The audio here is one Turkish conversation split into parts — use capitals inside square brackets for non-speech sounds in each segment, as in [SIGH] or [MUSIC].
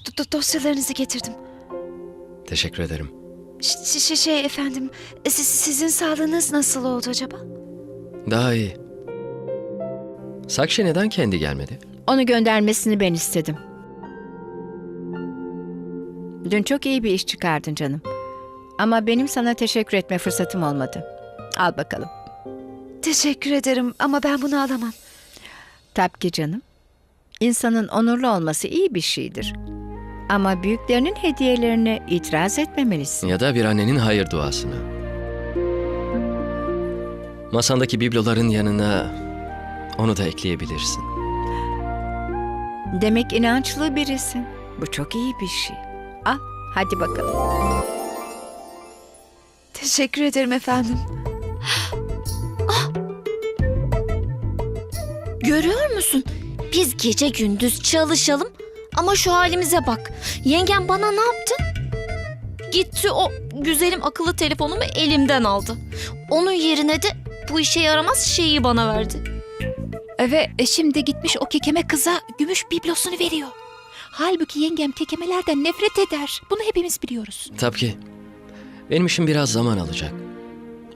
d- d- dosyalarınızı getirdim. Teşekkür ederim. Ş- ş- şey efendim, siz, sizin sağlığınız nasıl oldu acaba? Daha iyi. Sakşi neden kendi gelmedi? Onu göndermesini ben istedim. Dün çok iyi bir iş çıkardın canım. Ama benim sana teşekkür etme fırsatım olmadı. Al bakalım. Teşekkür ederim ama ben bunu alamam. Tabii ki canım. İnsanın onurlu olması iyi bir şeydir. Ama büyüklerinin hediyelerine itiraz etmemelisin. Ya da bir annenin hayır duasını. Masandaki bibloların yanına onu da ekleyebilirsin. Demek inançlı birisin. Bu çok iyi bir şey. Al, hadi bakalım. Teşekkür ederim efendim. Görüyor musun? Biz gece gündüz çalışalım ama şu halimize bak. Yengem bana ne yaptı? Gitti o güzelim akıllı telefonumu elimden aldı. Onun yerine de bu işe yaramaz şeyi bana verdi. Ve e, şimdi gitmiş o kekeme kıza gümüş biblosunu veriyor. Halbuki yengem kekemelerden nefret eder. Bunu hepimiz biliyoruz. Tabii ki. Benim işim biraz zaman alacak.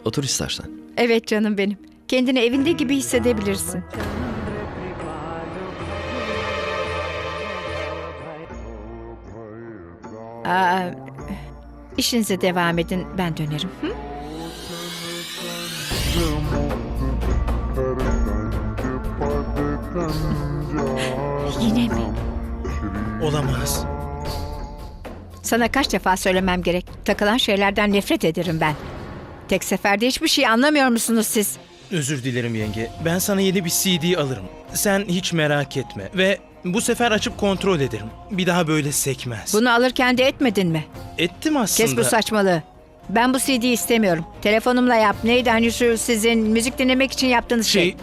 Otur istersen. Evet canım benim. Kendini evinde gibi hissedebilirsin. Aa, işinize devam edin. Ben dönerim. Hı? Yine mi? Olamaz. Sana kaç defa söylemem gerek. Takılan şeylerden nefret ederim ben. Tek seferde hiçbir şey anlamıyor musunuz siz? Özür dilerim yenge. Ben sana yeni bir CD alırım. Sen hiç merak etme. Ve bu sefer açıp kontrol ederim. Bir daha böyle sekmez. Bunu alırken de etmedin mi? Ettim aslında. Kes bu saçmalığı. Ben bu CD'yi istemiyorum. Telefonumla yap. Neydi hani şu sizin müzik dinlemek için yaptığınız şey? Şey...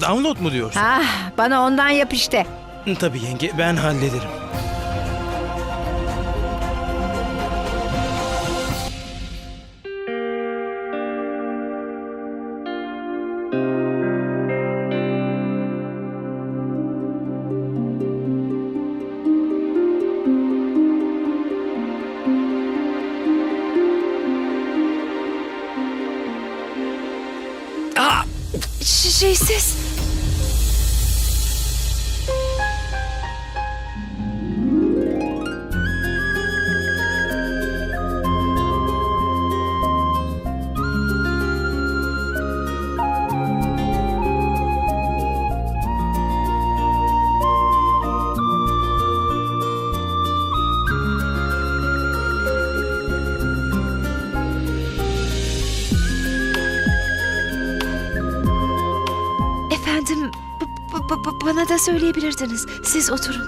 Download mu diyorsun? Ah, bana ondan yap işte. Tabii yenge ben hallederim. Ş- şey b- b- b- bana da söyleyebilirdiniz. Siz oturun.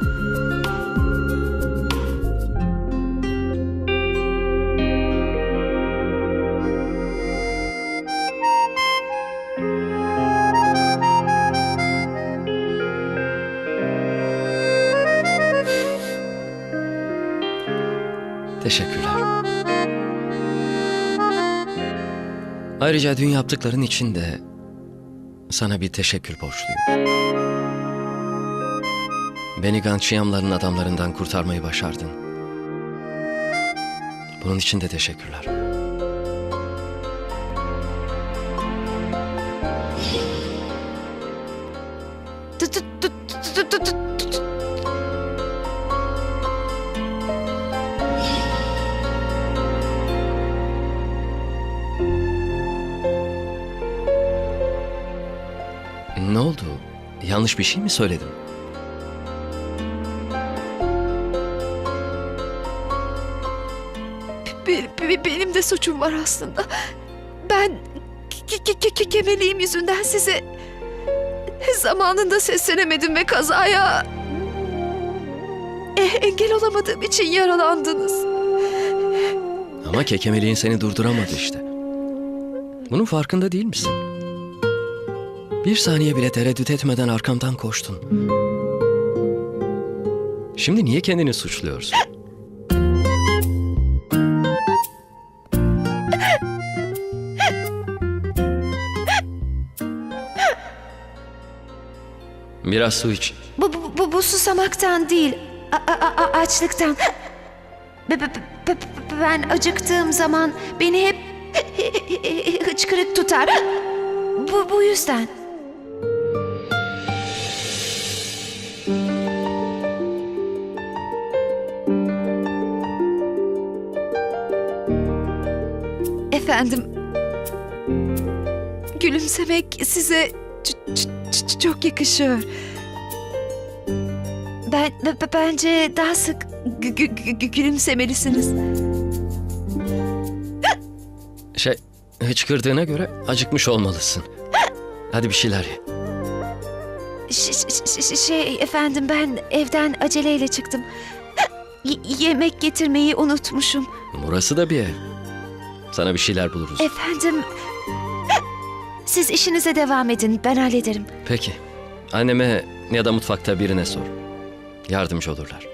Teşekkürler. Ayrıca dün yaptıkların için de sana bir teşekkür borçluyum. Beni Gançiyamların adamlarından kurtarmayı başardın. Bunun için de teşekkürler. Ne oldu? Yanlış bir şey mi söyledim? Benim de suçum var aslında. Ben ke- ke- ke- ke- kemeliğim yüzünden size zamanında seslenemedim ve kazaya e- engel olamadığım için yaralandınız. Ama kekemeliğin seni durduramadı işte. Bunun farkında değil misin? Bir saniye bile tereddüt etmeden arkamdan koştun. Şimdi niye kendini suçluyorsun? Biraz su iç. Bu, bu, bu, bu susamaktan değil. A- a- a- açlıktan. Be- be- be- be- Ben acıktığım zaman beni hep [LAUGHS] hıçkırık tutar. Bu, bu yüzden. Efendim, gülümsemek size ç- çok yakışıyor. Ben b- bence daha sık gü- gü- gü- gülümsemelisiniz. Şey, hıçkırdığına göre acıkmış olmalısın. Hadi bir şeyler ye. Ş- ş- ş- şey efendim ben evden aceleyle çıktım. Y- yemek getirmeyi unutmuşum. Burası da bir ev. Sana bir şeyler buluruz. Efendim siz işinize devam edin ben hallederim. Peki. Anneme ya da mutfakta birine sor. Yardımcı olurlar.